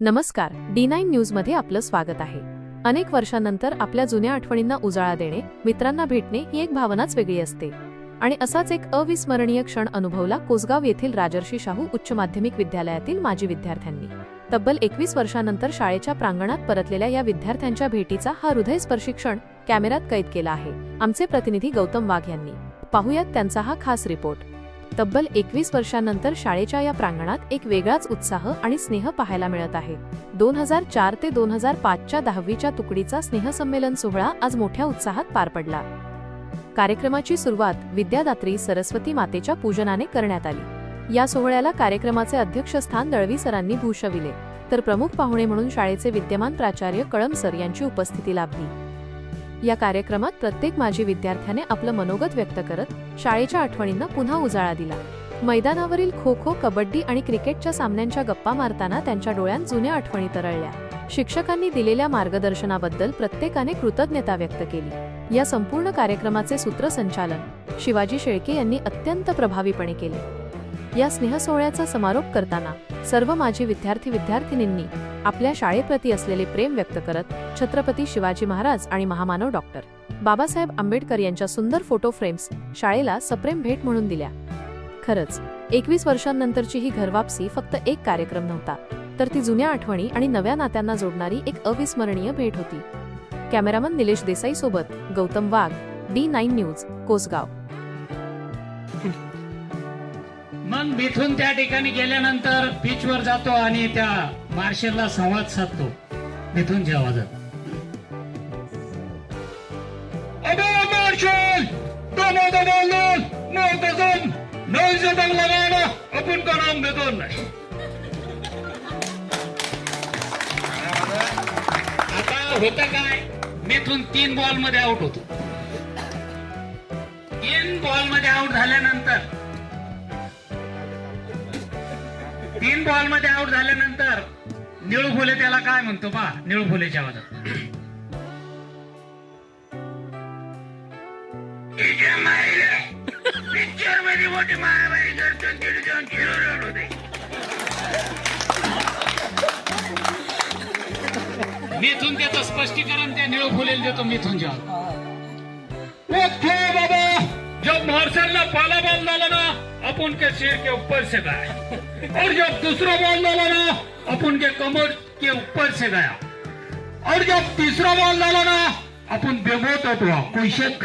नमस्कार D nine न्यूजमध्ये आपलं स्वागत आहे. अनेक वर्षांनंतर आपल्या जुन्या आठवणींना उजाळा देणे मित्रांना भेटणे ही एक भावनाच वेगळी असते. आणि असाच एक अविस्मरणीय क्षण अनुभवला कोसगाव येथील राजर्षी शाहू उच्च माध्यमिक विद्यालयातील माजी विद्यार्थ्यांनी. तब्बल एकवीस वर्षानंतर शाळेच्या प्रांगणात परतलेल्या या विद्यार्थ्यांच्या भेटीचा हा हृदयस्पर्शी क्षण कॅमेऱ्यात कैद केला आहे. आमचे प्रतिनिधी गौतम वाघ यांनी. पाहुयात त्यांचा हा खास रिपोर्ट. तब्बल एकवीस वर्षांनंतर शाळेच्या या प्रांगणात एक वेगळाच उत्साह आणि स्नेह पाहायला मिळत आहे. दोन हजार चार ते दोन हजार पाचच्या दहावीच्या तुकडीचा स्नेहसंमेलन सोहळा आज मोठ्या उत्साहात पार पडला. कार्यक्रमाची सुरुवात विद्यादात्री सरस्वती मातेच्या पूजनाने करण्यात आली. या सोहळ्याला कार्यक्रमाचे अध्यक्षस्थान दळवी सरांनी भूषविले. तर प्रमुख पाहुणे म्हणून शाळेचे विद्यमान प्राचार्य कळम सर यांची उपस्थिती लाभली. या कार्यक्रमात प्रत्येक माजी विद्यार्थ्याने आपलं मनोगत व्यक्त करत शाळेच्या आठवणींना पुन्हा उजाळा दिला. मैदानावरील खो खो कबड्डी आणि क्रिकेटच्या सामन्यांच्या गप्पा मारताना त्यांच्या डोळ्यात जुन्या आठवणी तरळल्या. शिक्षकांनी दिलेल्या मार्गदर्शनाबद्दल प्रत्येकाने कृतज्ञता व्यक्त केली. या संपूर्ण कार्यक्रमाचे सूत्रसंचालन शिवाजी शेळके यांनी अत्यंत प्रभावीपणे केले. या स्नेहसोहळ्याचा समारोप करताना सर्व माजी विद्यार्थी विद्यार्थिनींनी आपल्या शाळेप्रती असलेले प्रेम व्यक्त करत छत्रपती शिवाजी महाराज आणि महामानव डॉक्टर बाबासाहेब आंबेडकर यांच्या सुंदर फोटो फ्रेम्स शाळेला सप्रेम भेट म्हणून दिल्या. खरंच एकवीस वर्षांनंतरची ही घरवापसी फक्त एक कार्यक्रम नव्हता तर ती जुन्या आठवणी आणि नव्या नात्यांना जोडणारी एक अविस्मरणीय भेट होती. कॅमेरामन निलेश देसाई सोबत Gautam Wagh D nine news Kosgaon. मग मिथून त्या ठिकाणी गेल्यानंतर बीचवर जातो आणि त्या मार्शलला संवाद साधतो. मिथूनच्या आवाजात अबे मार्शल दमो नाही. आता होतं काय? मिथून तीन बॉलमध्ये आउट होतो. तीन बॉलमध्ये आउट झाल्यानंतर तीन बॉलमध्ये आउट झाल्यानंतर निळू फुले त्याला काय म्हणतो पा निळू फुलेच्या आवाजात. पिक्चरमध्ये मोठी मारामारी करतो तिथे जाऊन किलो रडू दे. मिथून त्याचं स्पष्टीकरण त्या निळू फुलेला देतो मिथूनच्या. ओके बाबा. अपन के सिर के ऊपर से गया। और जब दूसरा बॉल डाला ना अपन के कमर के ऊपर से गया। और जब तीसरा बॉल डाला ना अपन बेमौत हुआ, कोई शक?